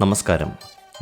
നമസ്കാരം.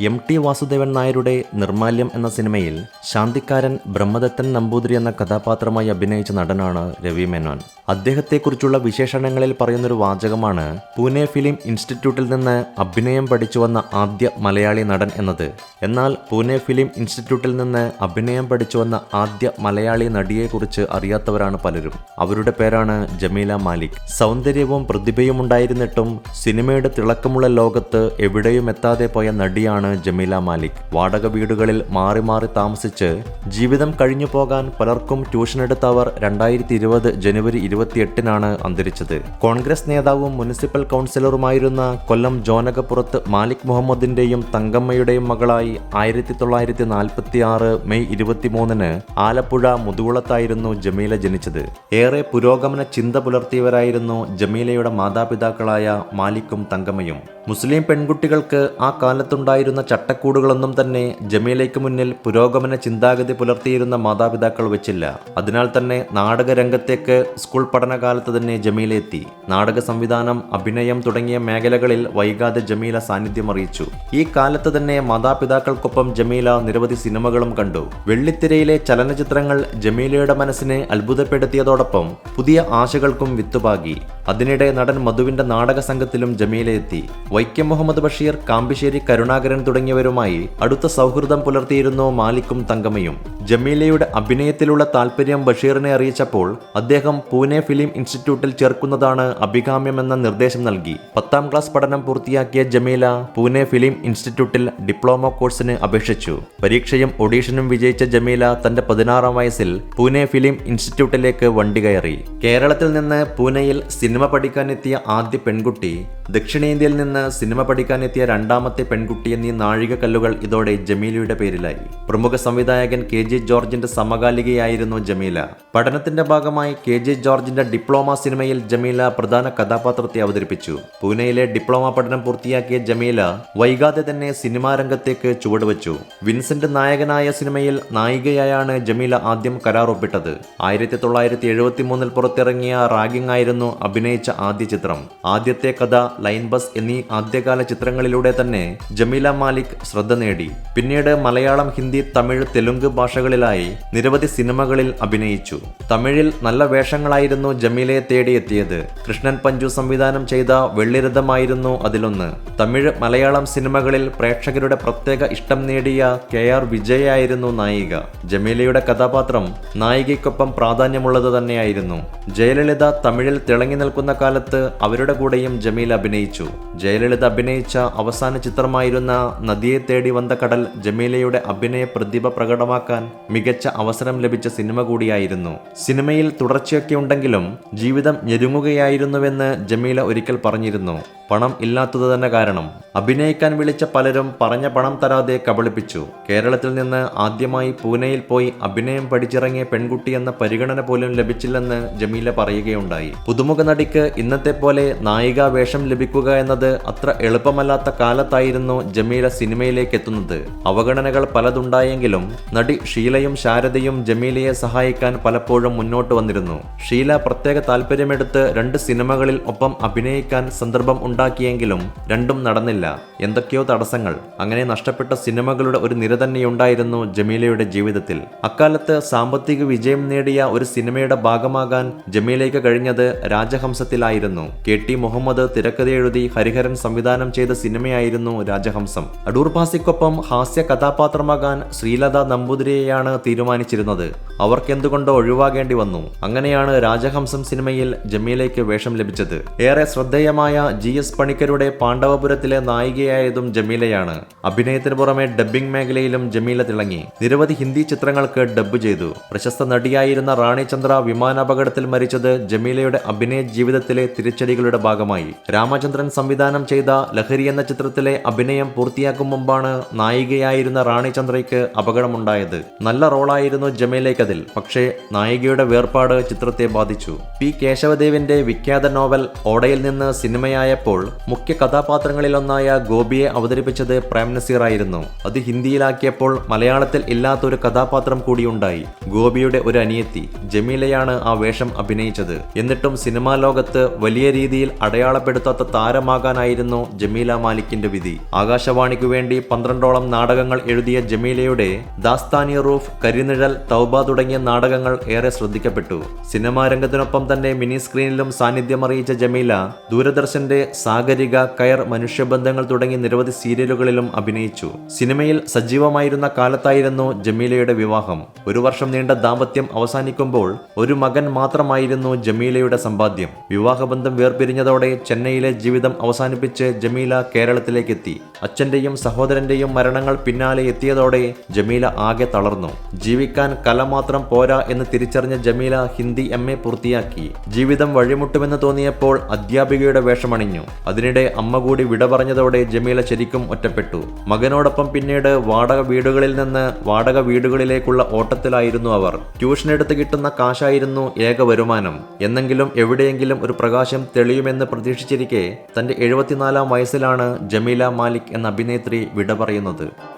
M T Vasudevan നായരുടെ നിർമാല്യം എന്ന സിനിമയിൽ ശാന്തിക്കാരൻ ബ്രഹ്മദത്തൻ നമ്പൂതിരി എന്ന കഥാപാത്രമായി അഭിനയിച്ച നടനാണ് രവി മേനോൻ. അദ്ദേഹത്തെക്കുറിച്ചുള്ള വിശേഷണങ്ങളിൽ പറയുന്നൊരു വാചകമാണ് പൂനെ ഫിലിം ഇൻസ്റ്റിറ്റ്യൂട്ടിൽ നിന്ന് അഭിനയം പഠിച്ചു വന്ന ആദ്യ മലയാളി നടൻ എന്നത്. എന്നാൽ പൂനെ ഫിലിം ഇൻസ്റ്റിറ്റ്യൂട്ടിൽ നിന്ന് അഭിനയം പഠിച്ചു വന്ന ആദ്യ മലയാളി നടിയെക്കുറിച്ച് അറിയാത്തവരാണ് പലരും. അവരുടെ പേരാണ് ജമീല മാലിക്. സൗന്ദര്യവും പ്രതിഭയും ഉണ്ടായിരുന്നിട്ടും സിനിമയുടെ തിളക്കമുള്ള ലോകത്ത് എവിടെയും എത്താതെ പോയ നടിയാണ് ജമീല മാലിക്. വാടക വീടുകളിൽ മാറി മാറി താമസിച്ച് ജീവിതം കഴിഞ്ഞു പോകാൻ പലർക്കും ട്യൂഷൻ എടുത്തവർ രണ്ടായിരത്തി ഇരുപത് ജനുവരി ഇരുപത്തിയെട്ടിനാണ് അന്തരിച്ചത്. കോൺഗ്രസ് നേതാവും മുനിസിപ്പൽ കൗൺസിലറുമായിരുന്ന കൊല്ലം ജോനകപ്പുറത്ത് മാലിക് മുഹമ്മദിന്റെയും തങ്കമ്മയുടെയും മകളായി ആയിരത്തി തൊള്ളായിരത്തി നാൽപ്പത്തി ആറ് മെയ് ഇരുപത്തിമൂന്നിന് ആലപ്പുഴ മുതുകുളത്തായിരുന്നു ജമീല ജനിച്ചത്. ഏറെ പുരോഗമന ചിന്ത പുലർത്തിയവരായിരുന്നു ജമീലയുടെ മാതാപിതാക്കളായ മാലിക്കും തങ്കമ്മയും. മുസ്ലിം പെൺകുട്ടികൾക്ക് ആ കാലത്തുണ്ടായിരുന്ന ചട്ടക്കൂടുകളൊന്നും തന്നെ ജമീലയ്ക്ക് മുന്നിൽ പുരോഗമന ചിന്താഗതി പുലർത്തിയിരുന്ന മാതാപിതാക്കൾ വെച്ചില്ല. അതിനാൽ തന്നെ നാടക രംഗത്തേക്ക് സ്കൂൾ പഠനകാലത്ത് തന്നെ ജമീല എത്തി നാടക സംവിധാനം അഭിനയം തുടങ്ങിയ മേഖലകളിൽ വൈകാതെ ജമീല സാന്നിധ്യം അറിയിച്ചു. ഈ കാലത്ത് തന്നെ മാതാപിതാക്കൾക്കൊപ്പം ജമീല നിരവധി സിനിമകളും കണ്ടു. വെള്ളിത്തിരയിലെ ചലനചിത്രങ്ങൾ ജമീലയുടെ മനസ്സിനെ അത്ഭുതപ്പെടുത്തിയതോടൊപ്പം പുതിയ ആശകൾക്കും വിത്തുപാകി. അതിനിടെ നടൻ മധുവിന്റെ നാടക സംഘത്തിലും ജമീല എത്തി. വൈക്കം മുഹമ്മദ് ബഷീർ കാമ്പിശ്ശേരി കരുണാകരൻ തുടങ്ങിയവരുമായി അടുത്ത സൗഹൃദം പുലർത്തിയിരുന്നു മാലിക്കും തങ്കമ്മയും. ജമീലയുടെ അഭിനയത്തിലുള്ള താല്പര്യം ബഷീറിനെ അറിയിച്ചപ്പോൾ അദ്ദേഹം പൂനെ ഫിലിം ഇൻസ്റ്റിറ്റ്യൂട്ടിൽ ചേർക്കുന്നതാണ് അഭികാമ്യമെന്ന നിർദ്ദേശം നൽകി. പത്താം ക്ലാസ് പഠനം പൂർത്തിയാക്കിയ ജമീല പൂനെ ഫിലിം ഇൻസ്റ്റിറ്റ്യൂട്ടിൽ ഡിപ്ലോമ കോഴ്സിന് അപേക്ഷിച്ചു. പരീക്ഷയും ഒഡീഷനും വിജയിച്ച ജമീല തന്റെ പതിനാറാം വയസ്സിൽ പൂനെ ഫിലിം ഇൻസ്റ്റിറ്റ്യൂട്ടിലേക്ക് വണ്ടി കയറി. കേരളത്തിൽ നിന്ന് പൂനെയിൽ സിനിമ പഠിക്കാനെത്തിയ ആദ്യ പെൺകുട്ടി ദക്ഷിണേന്ത്യയിൽ നിന്ന് സിനിമ പഠിക്കാനെത്തിയ രണ്ടാമത്തെ പെൺകുട്ടി എന്നീ നാഴികക്കല്ലുകൾ ഇതോടെ ജമീലയുടെ പേരിലായി. പ്രമുഖ സംവിധായകൻ കെ ജോർജിന്റെ സമകാലികയായിരുന്നു ജമീല. പഠനത്തിന്റെ ഭാഗമായി കെ ജെ ജോർജിന്റെ ഡിപ്ലോമ സിനിമയിൽ ജമീല പ്രധാന കഥാപാത്രത്തെ അവതരിപ്പിച്ചു. പൂനെയിലെ ഡിപ്ലോമ പഠനം പൂർത്തിയാക്കിയ ജമീല വൈകാതെ തന്നെ സിനിമാ രംഗത്തേക്ക് ചുവടുവച്ചു. വിൻസെന്റ് നായകനായ സിനിമയിൽ നായികയായാണ് ജമീല ആദ്യം കരാർ ഒപ്പിട്ടത് ആയിരത്തി തൊള്ളായിരത്തി എഴുപത്തി മൂന്നിൽ പുറത്തിറങ്ങിയ റാഗിംഗ് ആയിരുന്നു അഭിനയിച്ച ആദ്യ ചിത്രം. ആദ്യത്തെ കഥ ലൈൻ ബസ് എന്നീ ആദ്യകാല ചിത്രങ്ങളിലൂടെ തന്നെ ജമീല മാലിക് ശ്രദ്ധ നേടി. പിന്നീട് മലയാളം ഹിന്ദി തമിഴ് തെലുങ്ക് ഭാഷകളിലായി നിരവധി സിനിമകളിൽ അഭിനയിച്ചു. തമിഴിൽ നല്ല വേഷങ്ങളായിരുന്നു ജമീലയെ തേടിയെത്തിയത്. കൃഷ്ണൻ പഞ്ചു സംവിധാനം ചെയ്ത വെള്ളിരഥമായിരുന്നു അതിലൊന്ന്. തമിഴ് മലയാളം സിനിമകളിൽ പ്രേക്ഷകരുടെ പ്രത്യേക ഇഷ്ടം നേടിയ കെ ആർ വിജയായിരുന്നു നായിക. ജമീലയുടെ കഥാപാത്രം നായികയ്ക്കൊപ്പം പ്രാധാന്യമുള്ളത് തന്നെയായിരുന്നു. ജയലളിത തമിഴിൽ തിളങ്ങി നിൽക്കുന്ന കാലത്ത് അവരുടെ കൂടെയും ജമീൽ അഭിനയിച്ചു. ജയലളിത അഭിനയിച്ച അവസാന ചിത്രമായിരുന്ന നദിയെ തേടി വന്ന കടൽ ജമീലയുടെ അഭിനയ പ്രതിഭ പ്രകടമാക്കാൻ മികച്ച അവസരം ലഭിച്ച സിനിമ കൂടിയായിരുന്നു. സിനിമയിൽ തുടർച്ചയൊക്കെ ഉണ്ടെങ്കിലും ജീവിതം ഞെരുങ്ങുകയായിരുന്നുവെന്ന് ജമീല ഒരിക്കൽ പറഞ്ഞിരുന്നു. പണം ഇല്ലാത്തത് തന്നെ കാരണം. അഭിനയിക്കാൻ വിളിച്ച പലരും പറഞ്ഞ പണം തരാതെ കബളിപ്പിച്ചു. കേരളത്തിൽ നിന്ന് ആദ്യമായി പൂനെയിൽ പോയി അഭിനയം പഠിച്ചിറങ്ങിയ പെൺകുട്ടി എന്ന പരിഗണന പോലും ലഭിച്ചില്ലെന്ന് ജമീല പറയുകയുണ്ടായി. പുതുമുഖ നടിക്ക് ഇന്നത്തെ പോലെ നായിക വേഷം ലഭിക്കുക എന്നത് അത്ര എളുപ്പമല്ലാത്ത കാലത്തായിരുന്നു ജമീല സിനിമയിലേക്ക് എത്തുന്നത്. അവഗണനകൾ പലതുണ്ടായെങ്കിലും നടി ഷീലയും ശാരദയും ജമീലയെ സഹായിക്കാൻ പലപ്പോഴും മുന്നോട്ട് വന്നിരുന്നു. ഷീല പ്രത്യേക താല്പര്യമെടുത്ത് രണ്ട് സിനിമകളിൽ ഒപ്പം അഭിനയിക്കാൻ സന്ദർഭം ഉണ്ടാക്കിയെങ്കിലും രണ്ടും നടന്നില്ല. എന്തൊക്കെയോ തടസ്സങ്ങൾ. അങ്ങനെ നഷ്ടപ്പെട്ട സിനിമകളുടെ ഒരു നിര തന്നെയുണ്ടായിരുന്നു ജമീലയുടെ ജീവിതത്തിൽ. അക്കാലത്ത് സാമ്പത്തിക വിജയം നേടിയ ഒരു സിനിമയുടെ ഭാഗമാകാൻ ജമീലയ്ക്ക് കഴിഞ്ഞത് രാജഹംസത്തിലായിരുന്നു. കെ ടി മുഹമ്മദ് തിരക്കഥ എഴുതി ഹരിഹരൻ സംവിധാനം ചെയ്ത സിനിമയായിരുന്നു രാജഹംസം. അടൂർ ഭാസിക്കൊപ്പം ഹാസ്യ കഥാപാത്രമാകാൻ ശ്രീലത നമ്പൂതിരിയെയാണ് തീരുമാനിച്ചിരുന്നത്. അവർക്കെന്തുകൊണ്ടോ ഒഴിവാകേണ്ടി വന്നു. അങ്ങനെയാണ് രാജഹംസം സിനിമയിൽ ജമീലയ്ക്ക് വേഷം ലഭിച്ചത്. ഏറെ ശ്രദ്ധേയമായ ജി. എസ് പണിക്കരുടെ പാണ്ഡവപുരത്തിലെ നായികയായതും ജമീലയാണ്. അഭിനയത്തിന് പുറമെ ഡബ്ബിംഗ് മേഖലയിലും ജമീല തിളങ്ങി. നിരവധി ഹിന്ദി ചിത്രങ്ങൾക്ക് ഡബ്ബ് ചെയ്തു. പ്രശസ്ത നടിയായിരുന്ന റാണി ചന്ദ്ര വിമാനാപകടത്തിൽ മരിച്ചത് ജമീലയുടെ അഭിനയ ജീവിതത്തിലെ തിരിച്ചടികളുടെ ഭാഗമായി. രാമചന്ദ്രൻ സംവിധാനം ചെയ്ത ലഹരി എന്ന ചിത്രത്തിലെ അഭിനയം പൂർത്തിയാക്കും മുമ്പാണ് നായികയായിരുന്ന റാണി ചന്ദ്രയ്ക്ക് അപകടമുണ്ടായത്. നല്ല റോളായിരുന്നു ജമീലയ്ക്കതിൽ. പക്ഷേ നായികയുടെ വേർപാട് ചിത്രത്തെ ബാധിച്ചു. പി. കേശവദേവിന്റെ വിഖ്യാത നോവൽ ഓടയിൽ നിന്ന് സിനിമയായപ്പോൾ മുഖ്യ കഥാപാത്രങ്ങളിലൊന്നായ ഗോപിയെ അവതരിപ്പിച്ചത് പ്രേം നസീർ ആയിരുന്നു. അത് ഹിന്ദിയിലാക്കിയപ്പോൾ മലയാളത്തിൽ ഇല്ലാത്തൊരു കഥാപാത്രം കൂടിയുണ്ടായി. ഗോപിയുടെ ഒരു അനിയത്തി ജമീലയാണ് ആ വേഷം അഭിനയിച്ചത്. എന്നിട്ടും സിനിമാ ലോകത്ത് വലിയ രീതിയിൽ അടയാളപ്പെടുത്താത്ത താരമാകാനായിരുന്നു ജമീല മാലിക്കിന്റെ വിധി. ആകാശവാണിക്കു വേണ്ടി പന്ത്രണ്ടോളം നാടകങ്ങൾ എഴുതിയ ജമീലയുടെ ദാസ്താനി റൂഫ് കരിനിഴൽ തൗബ തുടങ്ങിയ നാടകങ്ങൾ ഏറെ ശ്രദ്ധിക്കപ്പെട്ടു. സിനിമാ രംഗത്തിനൊപ്പം തന്നെ മിനി സ്ക്രീനിലും സാന്നിധ്യമറിയിച്ച ജമീല ദൂരദർശന്റെ സാഗരിക കയർ മനുഷ്യബന്ധങ്ങൾ തുടങ്ങി നിരവധി സീരിയലുകളിലും അഭിനയിച്ചു. സിനിമയിൽ സജീവമായിരുന്ന കാലത്തായിരുന്നു ജമീലയുടെ വിവാഹം. ഒരു വർഷം നീണ്ട ദാമ്പത്യം അവസാനിക്കുമ്പോൾ ഒരു മകൻ മാത്രമായിരുന്നു ജമീലയുടെ സമ്പാദ്യം. വിവാഹബന്ധം വേർപിരിഞ്ഞതോടെ ചെന്നൈയിലെ ജീവിതം അവസാനിപ്പിച്ച് ജമീല കേരളത്തിലേക്കെത്തി. അച്ഛന്റെയും സഹോദരന്റെയും മരണങ്ങൾ പിന്നാലെ എത്തിയതോടെ ജമീല ആകെ തളർന്നു. ജീവിക്കാൻ കല മാത്രം പോരാ എന്ന് തിരിച്ചറിഞ്ഞ ജമീല ഹിന്ദി എം എ പൂർത്തിയാക്കി. ജീവിതം വഴിമുട്ടുമെന്ന് തോന്നിയപ്പോൾ അധ്യാപികയുടെ വേഷമണിഞ്ഞു. അതിനിടെ അമ്മ കൂടി വിട പറഞ്ഞതോടെ ജമീല ശരിക്കും ഒറ്റപ്പെട്ടു. മകനോടൊപ്പം പിന്നീട് വാടക വീടുകളിൽ നിന്ന് വാടക വീടുകളിലേക്കുള്ള ഓട്ടത്തിലായിരുന്നു അവർ. ട്യൂഷൻ എടുത്ത് കിട്ടുന്ന കാശായിരുന്നു ഏക വരുമാനം. എന്നെങ്കിലും എവിടെയെങ്കിലും ഒരു പ്രകാശം തെളിയുമെന്ന് പ്രതീക്ഷിച്ചിരിക്കെ തന്റെ എഴുപത്തിനാലാം വയസ്സിലാണ് ജമീല മാലിക് എന്ന അഭിനേത്രി വിട പറയുന്നത്.